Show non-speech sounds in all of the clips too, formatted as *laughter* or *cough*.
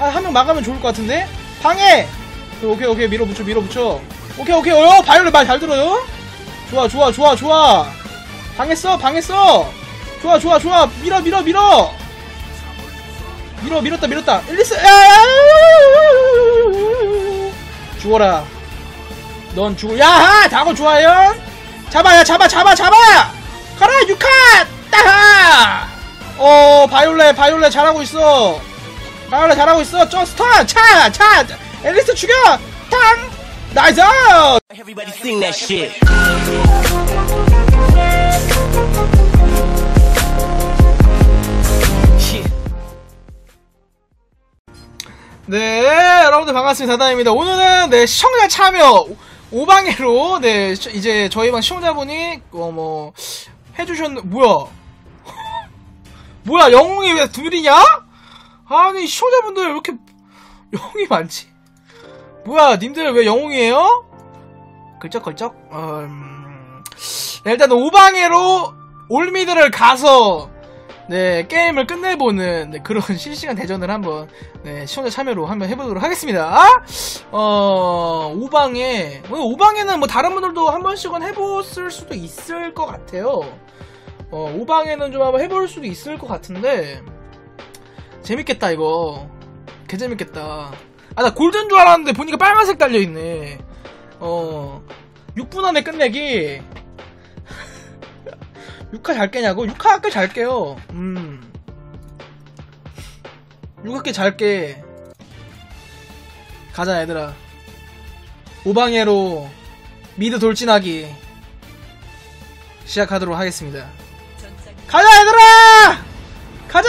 아, 한 명 막으면 좋을 것 같은데? 방해! 오케이, 오케이, 밀어붙여, 밀어붙여. 오케이, 오케이, 어요! 바이올렛 말잘 들어요? 좋아, 좋아, 좋아, 좋아! 방했어, 방했어! 좋아, 좋아, 좋아! 밀어, 밀어, 밀어! 밀어, 밀었다, 밀었다! 일리스, 죽어라. 넌 죽어. 야하! 다고 좋아요! 잡아, 야, 잡아, 잡아, 잡아! 가라, 유카! 따하! 어, 바이올렛, 바이올렛 잘하고 있어! 파울라 잘하고 있어. 저스턴 차차 엘리스 죽여. 탕. 나이스. Everybody sing that shit. 네 여러분들 반갑습니다. 다다입니다. 오늘은 네 시청자 참여. 5방해로 네 이제 저희 방 시청자분이 어 뭐 해주셨는 뭐야? *laughs* 뭐야 영웅이 왜 둘이냐? 아니 시청자분들 왜 이렇게 영웅이 많지? 뭐야 님들 왜 영웅이에요? 걸쩍걸쩍? 음... 일단 우방해로 올미드를 가서 네 게임을 끝내보는 네, 그런 *laughs* 실시간 대전을 한번 네, 시청자 참여로 한번 해보도록 하겠습니다 어 우방에 우방에는 뭐, 뭐 다른 분들도 한 번씩은 해보실 수도 있을 것 같아요 어, 오방에는 좀 한번 해볼 수도 있을 것 같은데 재밌겠다 이거. 개재밌겠다. 아 나 골든 줄 알았는데 보니까 빨간색 달려있네. 어. 6분 안에 끝내기. *laughs* 6화 잘 깨냐고? 6화 꽤 잘 깨요. 음. 6화 꽤잘 깨. 가자 얘들아. 오방해로 미드 돌진하기 시작하도록 하겠습니다. 가자 얘들아! 가자!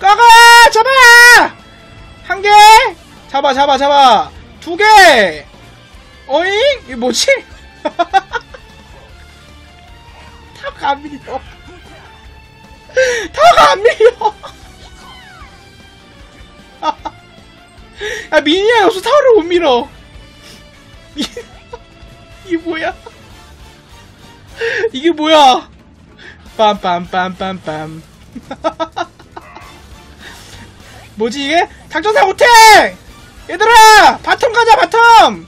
고고 잡아! 한 개! 잡아 잡아 잡아! 두 개! 어잉? 이게 뭐지? *laughs* 밀려. 타가 안 밀려. *laughs* 야 미니야 여기서 타워를 못 밀어. *laughs* 이- 뭐야? 이게 뭐야? 빰빰빰빰빰 뭐지 이게? 작전사 못해! 얘들아! 바텀 가자 바텀!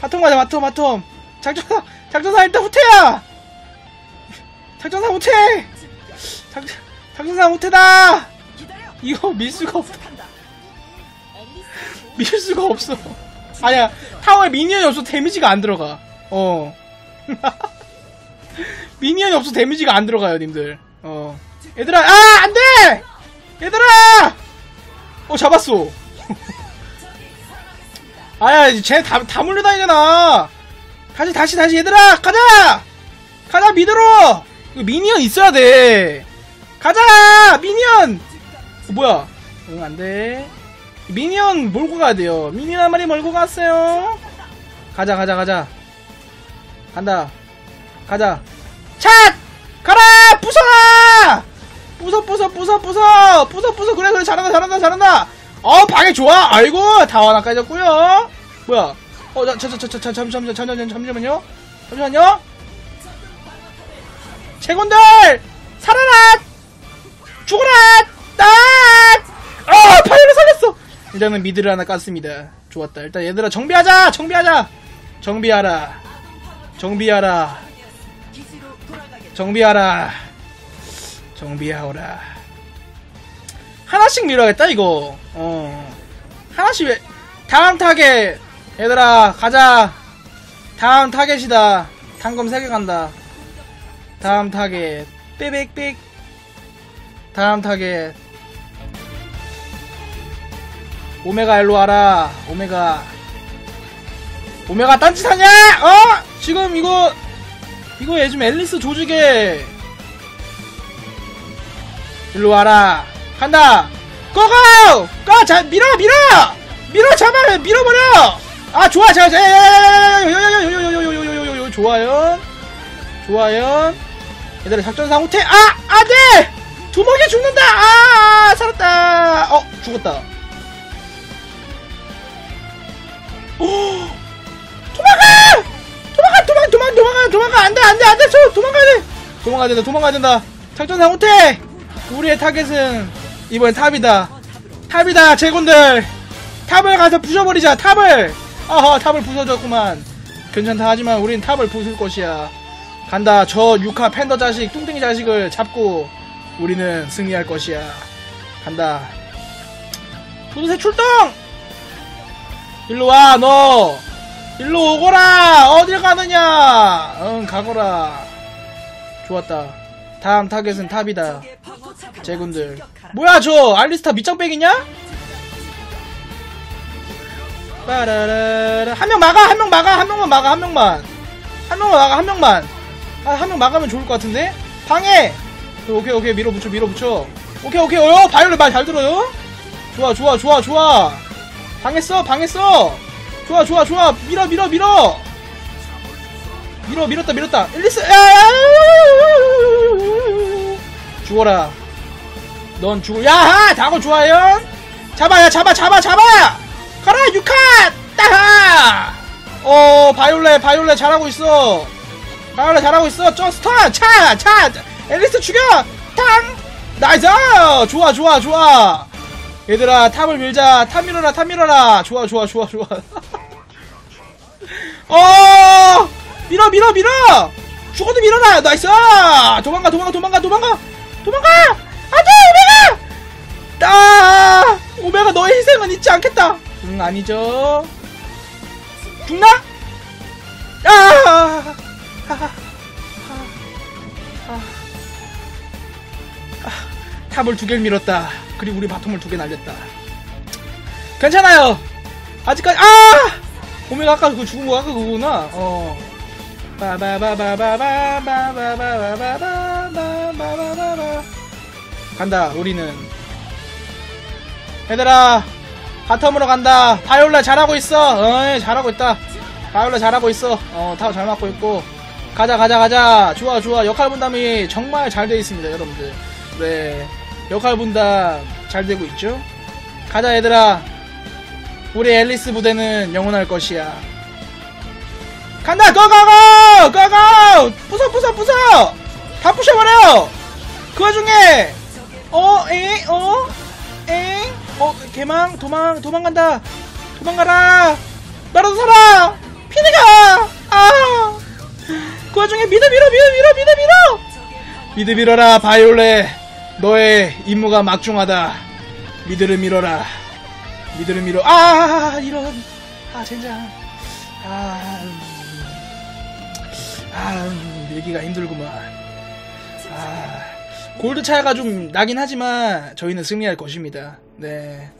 바텀 가자 바텀 바텀. 작전사 작전사 일단 후퇴야 작전사 못해! 작, 작전사 못해다! 이거 밀 수가 없다. 밀 수가 없어. 아니야 타워에 미니언이 없어 데미지가 안 들어가. 어. *laughs* 미니언이 없어 데미지가 안 들어가요 님들. 어. 얘들아 아 안돼! 얘들아 어 잡았어. *laughs* 아야 쟤다 다 물려다니잖아. 다시 다시 다시 얘들아 가자! 가자 미드로! 미니언 있어야 돼. 가자 미니언! 어, 뭐야? 응 안돼. 미니언 몰고 가야 돼요. 미니언 한 마리 몰고 갔어요. 가자 가자 가자. 간다. 가자 부숴 부숴 부숴 부숴! 부숴 부숴! 그래 그래 잘한다 잘한다 잘한다! 어 방해 좋아! 아이고 다 하나 까졌고요. 뭐야? 어저저저저 잠시만요 잠시만요 잠시만요. 잠시만요. 제군들! 살아라! 죽어라! 낫아 파이를 살렸어! 일단은 미드를 하나 깠습니다. 좋았다. 일단 얘들아 정비하자! 정비하자! 정비하라! 정비하라! 정비하라 정비하오라. 하나씩 밀어야겠다 이거. 어. 하나씩 왜 다음 타겟. 얘들아 가자. 다음 타겟이다. 단검 3개 간다. 다음 타겟. 삐빅빅 다음 타겟. 오메가 일로 와라. 오메가. 오메가 딴짓하냐? 어? 지금 이거 이거 요즘 앨리스 조직에 일로 와라 간다 고고 꺼자 밀어 밀어 밀어 잡아 밀어버려 아 좋아 잘 좋아요 좋아요 얘들아 작전상 후퇴 아 안돼 두목이 죽는다 아 살았다 어 죽었다 오 도망가 도망가 도망 도망 도망가 도망가 안돼 안돼 안돼 도망가야 돼 도망가야 된다 도망가야 된다 작전상 후퇴 우리의 타겟은 이번엔 탑이다. 탑이다, 제군들! 탑을 가서 부숴버리자, 탑을! 아하, 탑을 부숴줬구만. 괜찮다, 하지만 우린 탑을 부술 것이야. 간다, 저 육하 팬더 자식, 뚱땡이 자식을 잡고 우리는 승리할 것이야. 간다. 도도새 출동! 일로 와, 너! 일로 오거라! 어딜 가느냐! 응, 가거라. 좋았다. 다음 타겟은 탑이다. 제군들. 뭐야, 저, 알리스타 밑장빼기냐? 빠라라라. 한 명 막아, 한 명 막아, 한 명만 막아, 한 명만. 한 명만 막아, 한 명만. 아, 한 명 막으면 좋을 것 같은데? 방해! 오케이, 오케이, 밀어붙여, 밀어붙여. 오케이, 오케이, 어, 바이올렛 말잘 들어요? 좋아, 좋아, 좋아, 좋아. 방했어, 방했어. 좋아, 좋아, 좋아. 밀어, 밀어, 밀어. 밀어, 밀었다, 밀었다. 앨리스, 야, 야, 야, 야, 야, 야, 야. 죽어라. 넌 죽을, 야하! 다고 좋아요? 잡아, 야, 잡아, 잡아, 잡아! 가라, 유카! 따하! 어, 바이올렛, 바이올렛 잘하고 있어. 바이올렛 잘하고 있어. 저스턴! 차! 차! 앨리스 죽여! 탕! 나이스! 좋아, 좋아, 좋아. 얘들아, 탑을 밀자. 탑 밀어라, 탑 밀어라. 좋아, 좋아, 좋아, 좋아. *laughs* 어! 밀어, 밀어, 밀어! 죽어도 밀어라! 나이스! 도망가, 도망가, 도망가, 도망가! 도망가! 안 돼, 오메가! 아! 오메가 너의 희생은 잊지 않겠다! 응, 아니죠. 죽나? 아! 아! 아! 아! 아! 탑을 두 개를 밀었다. 그리고 우리 바텀을 두 개 날렸다. 괜찮아요. 아직까지 아! 오메가 아까 그 죽은 거 아까 그거구나. 어. 바바바바바바바바바바바바바바바바 간다. 우리는 얘들아 바텀으로 간다. 바이올라 잘하고 있어. 어이 잘하고 있다. 바이올라 잘하고 있어. 어 타워 잘 맞고 있고. 가자 가자 가자. 좋아 좋아. 역할 분담이 정말 잘 되어 있습니다, 여러분들. 네. 역할 분담 잘 되고 있죠? 가자 얘들아. 우리 앨리스 부대는 영원할 것이야. 간다! 고고고! 고고! 부숴 부숴 부숴! 다 부셔버려! 그 와중에 어? 에? 어? 에? 어? 개망? 도망? 도망간다! 도망가라! 나라도 살아! 피니가! 아! 그 와중에 미드 밀어 밀어 밀어 미드 밀어! 미드 밀어라 바이올렛 너의 임무가 막중하다 미드를 밀어라 미드를 밀어 아 이런 아 젠장 아, 음. 아 음, 밀기가 힘들구만 아 골드 차이가 좀 나긴 하지만 저희는 승리할 것입니다. 네.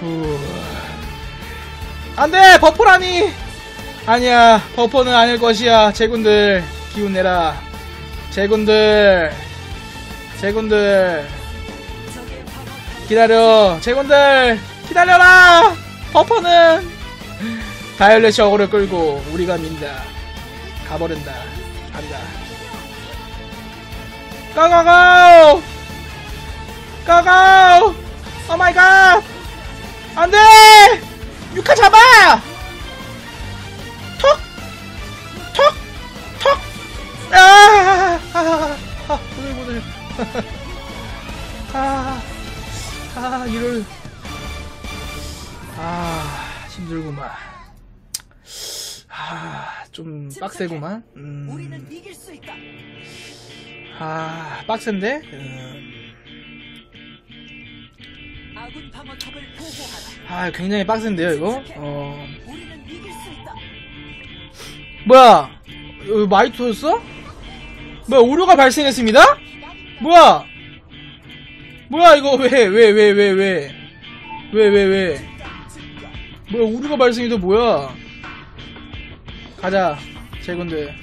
후. 안 돼! 버퍼라니! 아니야. 버퍼는 아닐 것이야. 제군들 기운 내라. 제군들. 제군들. 기다려. 제군들 기다려라! 버퍼는! 바이올렛이 어그를 끌고 우리가 민다. 가버린다. 간다 고고고 고고 오마이갓 안돼 유카 잡아 톡 톡! 톡! 아! 아! 아! 아! 오늘 오늘 *laughs* 아! 아! 이럴 아! 힘들구만 아! 좀 빡세구만 음... 아 빡센데? 아 굉장히 빡센데요 이거? 어... 뭐야? 어, 마이토였어? 뭐야 오류가 발생했습니다? 뭐야? 뭐야 이거 왜 왜 왜 왜 왜 왜 왜왜? 뭐야 오류가 발생해도 뭐야? 가자 제 건데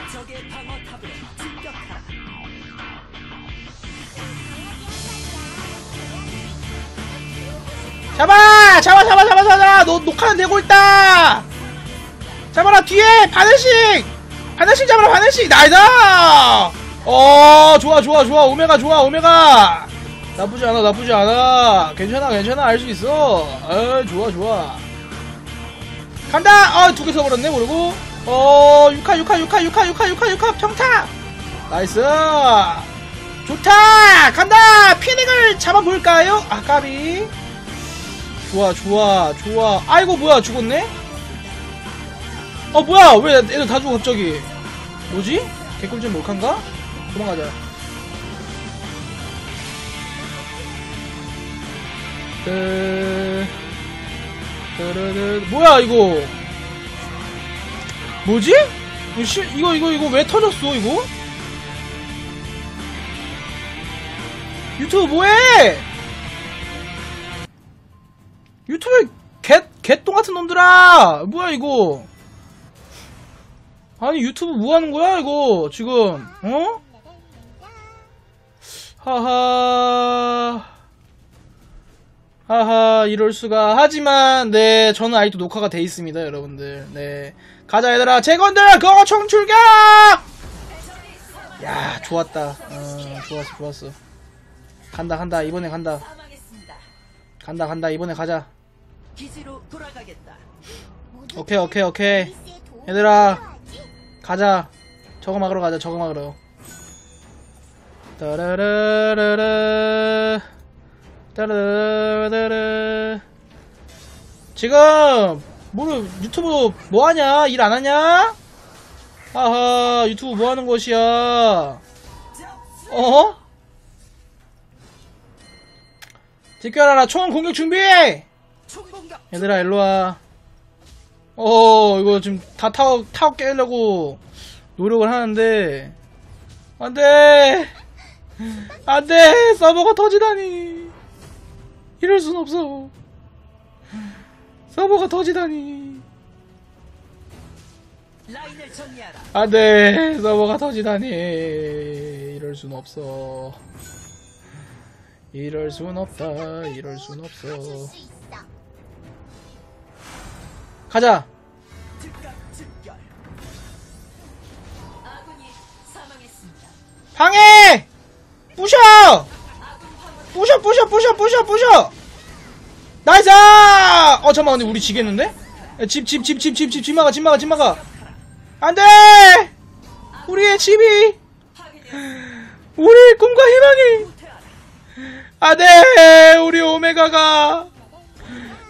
잡아! 잡아, 잡아, 잡아, 잡아! 너 녹화는 되고 있다! 잡아라, 뒤에! 바늘씩! 바늘씩 잡아라, 바늘씩! 나이다! 어, 좋아, 좋아, 좋아. 오메가 좋아, 오메가! 나쁘지 않아, 나쁘지 않아. 괜찮아, 괜찮아. 알 수 있어. 어, 좋아, 좋아. 간다! 아, 두 개 써버렸네, 모르고. 어, 6카, 6카, 6카, 6카, 6카, 6카, 6카, 평타! 나이스! 좋다! 간다! 피닉을 잡아볼까요? 아, 까비. 좋아, 좋아, 좋아. 아이고, 뭐야, 죽었네? 어, 뭐야, 왜 애들 다 죽어, 갑자기. 뭐지? 개꿀잼 몰칸가? 도망가자. 뭐야, 이거? 뭐지? 이거, 이거, 이거 왜 터졌어, 이거? 유튜브 뭐해? 유튜브 개, 개똥 같은 놈들아! 뭐야, 이거? 아니, 유튜브 뭐 하는 거야, 이거? 지금, 어? 하하. 하하, 이럴 수가. 하지만, 네, 저는 아직도 녹화가 돼 있습니다, 여러분들. 네. 가자, 얘들아. 재건들! 거총 출격! 야, 좋았다. 어, 좋았어, 좋았어. 간다, 간다. 이번에 간다. 간다, 간다. 이번에 가자. 기지로 돌아가겠다. 오케이, 오케이, 오케이. 얘들아. 가자. 저거 막으러 가자, 저거 막으러. 따라라라라. 따라라라라. 지금, 뭐, 유튜브 뭐 하냐? 일 안 하냐? 아하, 유튜브 뭐 하는 곳이야? 어? 지켜라라, 총 공격 준비! 얘들아 일로 와. 어 이거 지금 다 타워 타워 깨려고 노력을 하는데. 안돼! 안돼! 서버가 터지다니. 이럴 순 없어. 서버가 터지다니. 안돼! 서버가 터지다니. 이럴 순 없어. 이럴 순 없다. 이럴 순 없어 가자. 방해! 부셔! 부셔, 부셔, 부셔, 부셔, 부셔! 나이스! 어, 잠깐만, 근데 우리 지겠는데? 야, 집, 집, 집, 집, 집, 집, 집 막아, 집 막아, 집 막아. 안 돼! 우리의 집이, 우리의 꿈과 희망이. 안 돼! 우리 오메가가,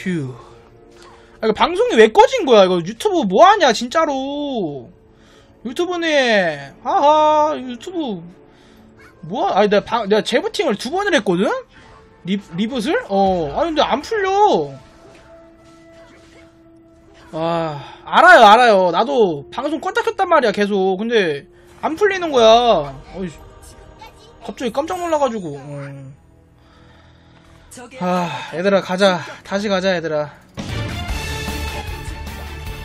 휴. 아, 이거 방송이 왜 꺼진 거야? 이거 유튜브 뭐 하냐, 진짜로. 유튜브네. 하하, 유튜브. 뭐야? 아니, 내가 방, 내가 재부팅을 두 번을 했거든? 리, 리붓을? 어. 아니, 근데 안 풀려. 아, 알아요, 알아요. 나도 방송 껐다 켰단 말이야, 계속. 근데, 안 풀리는 거야. 어이, 갑자기 깜짝 놀라가지고. 어. 아, 얘들아, 가자. 다시 가자, 얘들아.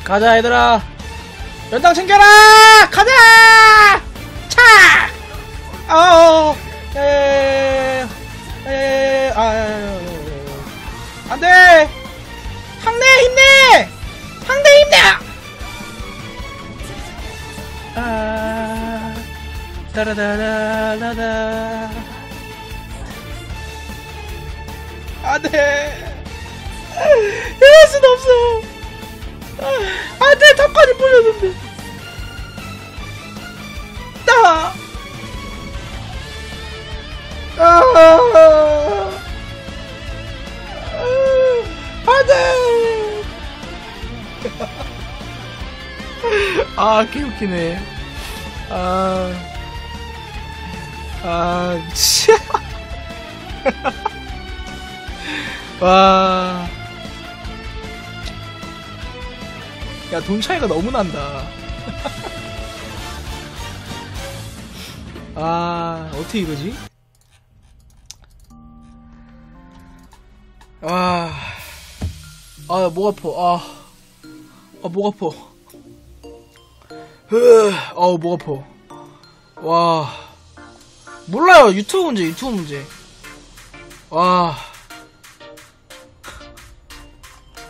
가자, 얘들아. 연당 챙겨라! 가자! 차! 아어, 에, 에, 아, 안 돼! 항내, 힘내! 항내, 힘내! 아, 따라다라라라. 안 돼. 이럴 순 없어. 안 돼, 탑까지 불렸는데. 나. 아. 안 돼. 아, 개웃기네. 아. 아, 진짜. *laughs* 와. 야, 돈 차이가 너무 난다. *laughs* 아, 어떻게 이러지? 아, 아, 목 아파. 아, 아, 목 아파. 으, 아우, 목 아파. 와, 몰라요. 유튜브 문제, 유튜브 문제. 와,